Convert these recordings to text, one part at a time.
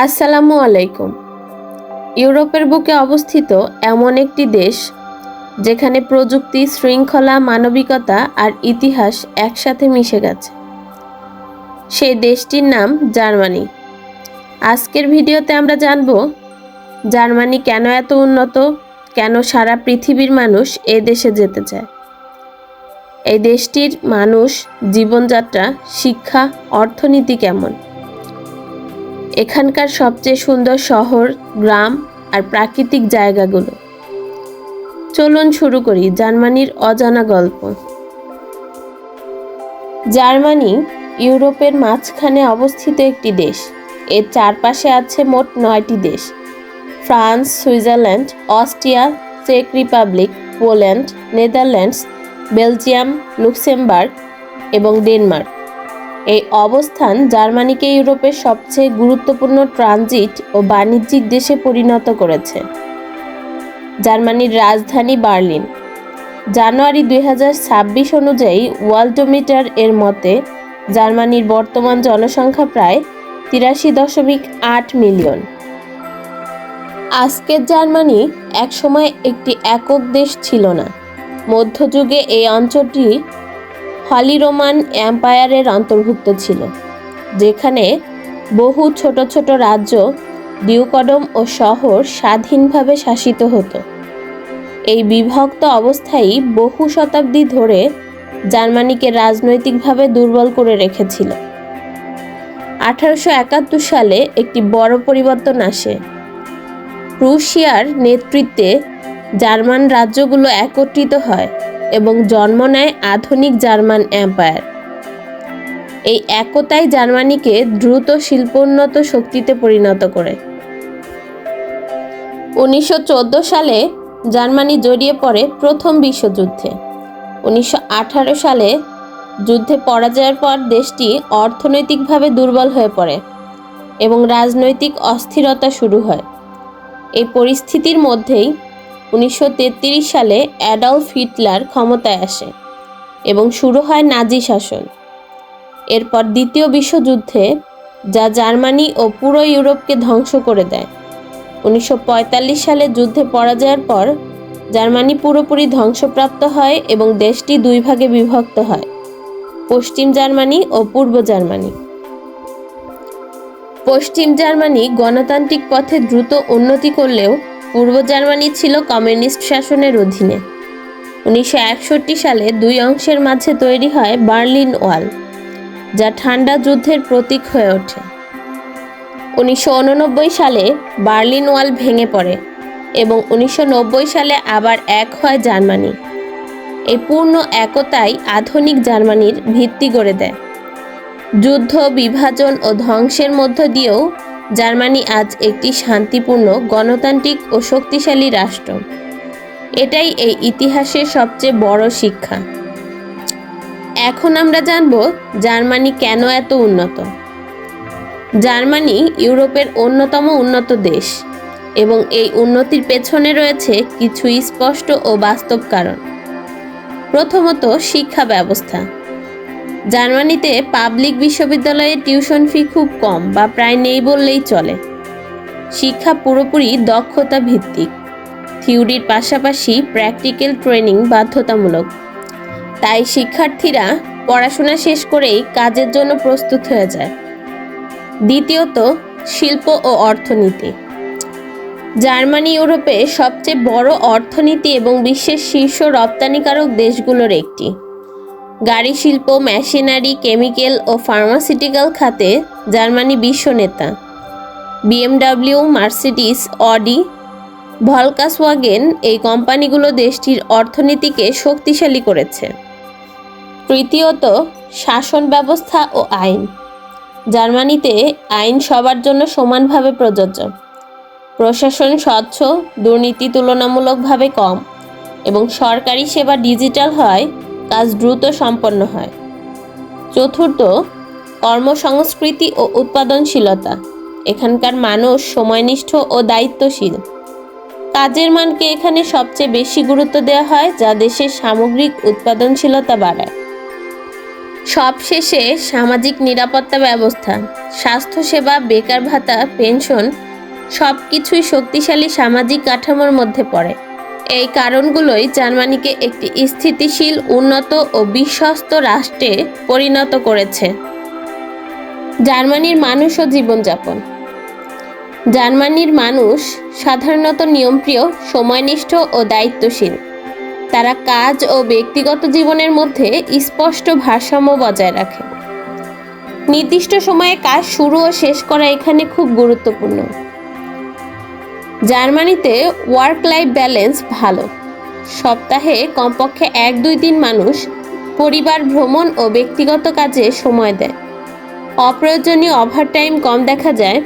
আসসালামু আলাইকুম। ইউরোপের বুকে অবস্থিত এমন একটি দেশ যেখানে প্রযুক্তি, শৃঙ্খলা, মানবিকতা আর ইতিহাস একসাথে মিশে গেছে। সেই দেশটির নাম জার্মানি। আজকের ভিডিওতে আমরা জানব জার্মানি কেন এত উন্নত, কেন সারা পৃথিবীর মানুষ এ দেশে যেতে চায়। এই দেশটির মানুষ জীবনযাত্রা, শিক্ষা, অর্থনীতি কেমন? এখানকার সবচেয়ে সুন্দর শহর, গ্রাম আর প্রাকৃতিক জায়গাগুলো। চলুন শুরু করি জার্মানির অজানা গল্প। জার্মানি ইউরোপের মাঝখানে অবস্থিত একটি দেশ। এর চারপাশে আছে মোট নয়টি দেশ। France, Switzerland, Austria, check Republic, Poland, Netherlands, Belgium, Luxembourg এবং ডেনমার্ক। এই অবস্থান জার্মানিকে ইউরোপের সবচেয়ে গুরুত্বপূর্ণ ট্রানজিট ও বাণিজ্যিক দেশে পরিণত করেছে। জার্মানির রাজধানী বার্লিন। জানুয়ারি দুই হাজার ছাব্বিশ অনুযায়ী ওয়ার্ল্ডোমিটার এর মতে, জার্মানির বর্তমান জনসংখ্যা প্রায় তিরাশি দশমিক আট মিলিয়ন। আজকের জার্মানি একসময় একটি একক দেশ ছিল না। মধ্যযুগে এই অঞ্চলটি হলি রোমান এম্পায়ারের অন্তর্ভুক্ত ছিল, যেখানে বহু ছোট ছোট রাজ্য, ডিউকডম ও শহর স্বাধীনভাবে শাসিত হতো। এই বিভক্ত অবস্থায় বহু শতাব্দী ধরে জার্মানিকে রাজনৈতিকভাবে দুর্বল করে রেখেছিল। আঠারোশো একাত্তর সালে একটি বড় পরিবর্তন আসে। রুশিয়ার নেতৃত্বে জার্মান রাজ্যগুলো একত্রিত হয়। এবং জন্ম নেয় আধুনিক জার্মান এম্পায়ার। এই একতাই জার্মানিকে দ্রুত শিল্পোন্নত শক্তিতে পরিণত করে। উনিশশো চোদ্দ সালে জার্মানি জড়িয়ে পড়ে প্রথম বিশ্বযুদ্ধে। উনিশশো আঠারো সালে যুদ্ধে পরাজয়ের পর দেশটি অর্থনৈতিকভাবে দুর্বল হয়ে পড়ে এবং রাজনৈতিক অস্থিরতা শুরু হয়। এই পরিস্থিতির মধ্যেই উনিশশো তেত্রিশ সালে অ্যাডলফ হিটলার ক্ষমতায় আসে এবং শুরু হয় নাজি শাসন। এরপর দ্বিতীয় বিশ্বযুদ্ধে, যা জার্মানি ও পুরো ইউরোপকে ধ্বংস করে দেয়। উনিশশো পঁয়তাল্লিশ সালে যুদ্ধে পরাজয়ের পর, জার্মানি পুরোপুরি ধ্বংসপ্রাপ্ত হয় এবং দেশটি দুই ভাগে বিভক্ত হয়, পশ্চিম জার্মানি ও পূর্ব জার্মানি। পশ্চিম জার্মানি গণতান্ত্রিক পথে দ্রুত উন্নতি করলেও পূর্ব জার্মানি ছিল কমিউনিস্ট শাসনের অধীনে। উনিশশো একষট্টি সালে দুই অংশের মাঝে তৈরি হয় বার্লিন ওয়াল, যা ঠান্ডা যুদ্ধের প্রতীক হয়ে ওঠে। উনিশশো উননব্বই সালে বার্লিন ওয়াল ভেঙে পড়ে এবং উনিশশো নব্বই সালে আবার এক হয় জার্মানি। এই পূর্ণ একতাই আধুনিক জার্মানির ভিত্তি গড়ে দেয়। যুদ্ধ, বিভাজন ও ধ্বংসের মধ্য দিয়েও জার্মানি আজ একটি শান্তিপূর্ণ, গণতান্ত্রিক ও শক্তিশালী রাষ্ট্র। এটাই এই ইতিহাসের সবচেয়ে বড় শিক্ষা। এখন আমরা জানব জার্মানি কেন এত উন্নত? জার্মানি ইউরোপের অন্যতম উন্নত দেশ এবং এই উন্নতির পেছনে রয়েছে কিছু স্পষ্ট ও বাস্তব কারণ। প্রথমত শিক্ষা ব্যবস্থা। জার্মানিতে পাবলিক বিশ্ববিদ্যালয়ে টিউশন ফি খুব কম বা প্রায় নেই বললেই চলে। শিক্ষা পুরোপুরি দক্ষতা ভিত্তিক থিওরির পাশাপাশি প্র্যাকটিক্যাল ট্রেনিং বাধ্যতামূলক। তাই শিক্ষার্থীরা পড়াশোনা শেষ করেই কাজের জন্য প্রস্তুত হয়ে যায়। দ্বিতীয়ত, শিল্প ও অর্থনীতি। জার্মানি ইউরোপে সবচেয়ে বড় অর্থনীতি এবং বিশ্বের শীর্ষ রপ্তানিকারক দেশগুলোর একটি। গাড়ি শিল্প, মেশিনারি, কেমিক্যাল ও ফার্মাসিউটিক্যাল খাতে জার্মানি বিশ্ব নেতা। বিএমডাব্লিউ, মার্সিডিস, অডি, ভলকাসওয়াগেন এই কোম্পানিগুলো দেশটির অর্থনীতিকে শক্তিশালী করেছে। তৃতীয়ত, শাসন ব্যবস্থা ও আইন। জার্মানিতে আইন সবার জন্য সমানভাবে প্রযোজ্য। প্রশাসন স্বচ্ছ, দুর্নীতি তুলনামূলকভাবে কম এবং সরকারি সেবা ডিজিটাল হয় কাজ দ্রুত সম্পন্ন হয়। চতুর্থ, কর্মসংস্কৃতি ও উৎপাদনশীলতা। এখানকার মানুষ সময়নিষ্ঠ ও দায়িত্বশীল। কাজের মানকে এখানে সবচেয়ে বেশি গুরুত্ব দেওয়া হয়, যা দেশের সামগ্রিক উৎপাদনশীলতা বাড়ায়। সবশেষে, সামাজিক নিরাপত্তা ব্যবস্থা। স্বাস্থ্যসেবা, বেকার ভাতা, পেনশন সব কিছুই শক্তিশালী সামাজিক কাঠামোর মধ্যে পড়ে। এই কারণগুলোই জার্মানিকে একটি স্থিতিশীল, উন্নত ও বিশ্বস্ত রাষ্ট্রে পরিণত করেছে। জার্মানির মানুষ ও জীবনযাপন। জার্মানির মানুষ সাধারণত নিয়মপ্রিয়, সময়নিষ্ঠ ও দায়িত্বশীল। তারা কাজ ও ব্যক্তিগত জীবনের মধ্যে স্পষ্ট ভারসাম্য বজায় রাখে। নির্দিষ্ট সময়ে কাজ শুরু ও শেষ করা এখানে খুব গুরুত্বপূর্ণ। জার্মানিতে ওয়ার্ক লাইফ ব্যালেন্স ভালো। সপ্তাহে কমপক্ষে এক দুই দিন মানুষ পরিবার ভ্রমণ ও ব্যক্তিগত কাজে সময় দেয়। অপ্রয়োজনীয় ওভারটাইম কম দেখা যায়।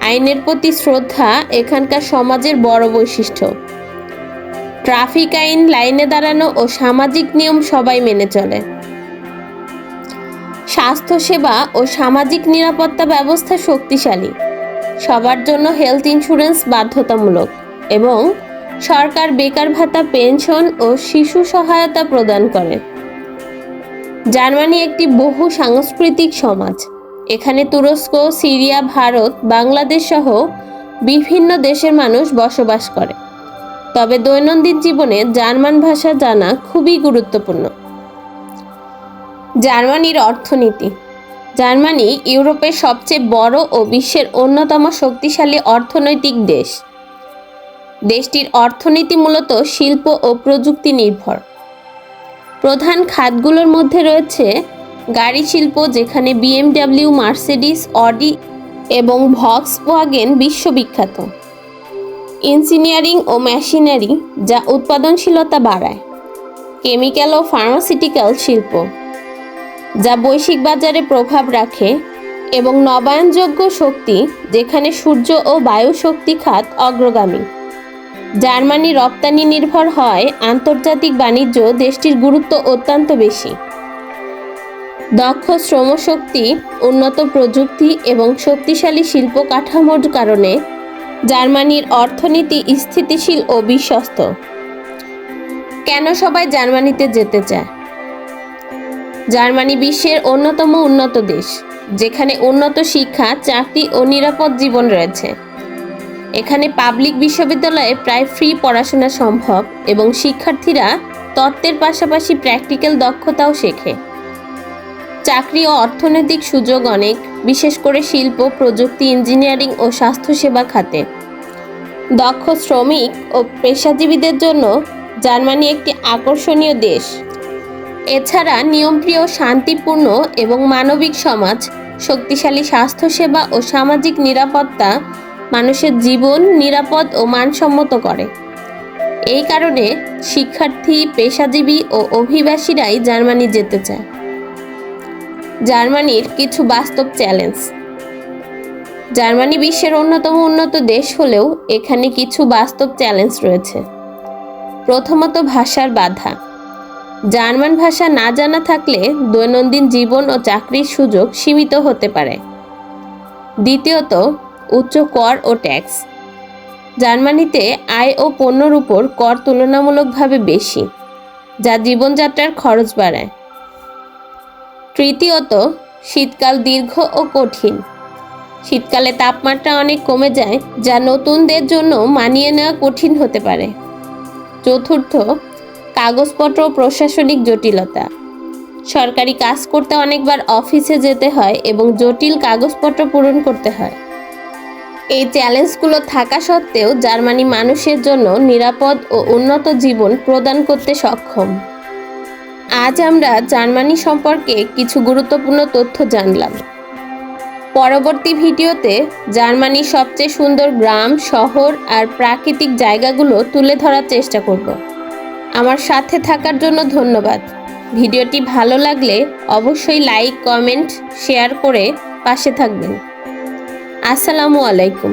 আইনের প্রতি শ্রদ্ধা এখানকার সমাজের বড় বৈশিষ্ট্য। ট্রাফিক আইন লাইনে দাঁড়ানো ও সামাজিক নিয়ম সবাই মেনে চলে। স্বাস্থ্যসেবা ও সামাজিক নিরাপত্তা ব্যবস্থা শক্তিশালী। সবার জন্য হেলথ ইন্স্যুরেন্স বাধ্যতামূলক এবং সরকার বেকার ভাতা পেনশন ও শিশু সহায়তা প্রদান করে। জার্মানি একটি বহু সাংস্কৃতিক সমাজ। এখানে তুরস্ক, সিরিয়া, ভারত, বাংলাদেশ সহ বিভিন্ন দেশের মানুষ বসবাস করে। তবে দৈনন্দিন জীবনে জার্মান ভাষা জানা খুবই গুরুত্বপূর্ণ। জার্মানির অর্থনীতি জার্মানি ইউরোপের সবচেয়ে বড় ও বিশ্বের অন্যতম শক্তিশালী অর্থনৈতিক দেশ। দেশটির অর্থনীতি মূলত শিল্প ও প্রযুক্তি নির্ভর। প্রধান খাতগুলোর মধ্যে রয়েছে গাড়ি শিল্প, যেখানে বিএমডাব্লিউ, মার্সিডিস, অডি এবং ভক্স ওয়াগেন বিশ্ববিখ্যাত। ইঞ্জিনিয়ারিং ও মেশিনারি, যা উৎপাদনশীলতা বাড়ায়। কেমিক্যাল ও ফার্মাসিউটিক্যাল শিল্প। যা বৈশ্বিক বাজারে প্রভাব রাখে এবং নবায়নযোগ্য শক্তি যেখানে সূর্য ও বায়ু শক্তি খাত অগ্রগামী। জার্মানি রপ্তানি নির্ভর হয় আন্তর্জাতিক বাণিজ্য দেশটির গুরুত্ব অত্যন্ত বেশি। দক্ষ শ্রমশক্তি, উন্নত প্রযুক্তি এবং শক্তিশালী শিল্প কাঠামোর কারণে জার্মানির অর্থনীতি স্থিতিশীল ও বিশ্বস্ত। কেন সবাই জার্মানিতে যেতে চায়? জার্মানি বিশ্বের অন্যতম উন্নত দেশ, যেখানে উন্নত শিক্ষা, চাকরি ও নিরাপদ জীবন রয়েছে। এখানে পাবলিক বিশ্ববিদ্যালয়ে প্রায় ফ্রি পড়াশোনা সম্ভব এবং শিক্ষার্থীরা তত্ত্বের পাশাপাশি প্র্যাকটিক্যাল দক্ষতাও শেখে। চাকরি ও অর্থনৈতিক সুযোগ অনেক, বিশেষ করে শিল্প, প্রযুক্তি, ইঞ্জিনিয়ারিং ও স্বাস্থ্যসেবা খাতে। দক্ষ শ্রমিক ও পেশাজীবীদের জন্য জার্মানি একটি আকর্ষণীয় দেশ। এছাড়া নিয়মপ্রিয়, শান্তিপূর্ণ এবং মানবিক সমাজ, শক্তিশালী স্বাস্থ্যসেবা ও সামাজিক নিরাপত্তা মানুষের জীবন নিরাপদ ও মানসম্মত করে। এই কারণে শিক্ষার্থী, পেশাজীবী ও অভিবাসীরাই জার্মানি যেতে চায়। জার্মানির কিছু বাস্তব চ্যালেঞ্জ। জার্মানি বিশ্বের অন্যতম উন্নত দেশ হলেও এখানে কিছু বাস্তব চ্যালেঞ্জ রয়েছে। প্রথমত ভাষার বাধা। জার্মান ভাষা না জানা থাকলে দৈনন্দিন জীবন ও চাকরির সুযোগ সীমিত হতে পারে। দ্বিতীয়ত, উচ্চ কর ও ট্যাক্স। জার্মানিতে আয় ও পণ্যর উপর কর তুলনামূলকভাবে বেশি, যা জীবনযাত্রার খরচ বাড়ায়। তৃতীয়ত, শীতকাল দীর্ঘ ও কঠিন। শীতকালে তাপমাত্রা অনেক কমে যায়, যা নতুনদের জন্য মানিয়ে নেওয়া কঠিন হতে পারে। চতুর্থ কাগজপত্র প্রশাসনিক জটিলতা। সরকারি কাজ করতে অনেকবার অফিসে যেতে হয় এবং জটিল কাগজপত্র পূরণ করতে হয়। এই চ্যালেঞ্জগুলো থাকা সত্ত্বেও জার্মানি মানুষের জন্য নিরাপদ ও উন্নত জীবন প্রদান করতে সক্ষম। আজ আমরা জার্মানি সম্পর্কে কিছু গুরুত্বপূর্ণ তথ্য জানলাম। পরবর্তী ভিডিওতে জার্মানির সবচেয়ে সুন্দর গ্রাম, শহর আর প্রাকৃতিক জায়গাগুলো তুলে ধরার চেষ্টা করব। আমার সাথে থাকার জন্য ধন্যবাদ। ভিডিওটি ভালো লাগলে অবশ্যই লাইক, কমেন্ট, শেয়ার করে পাশে থাকবেন। আসসালামু আলাইকুম।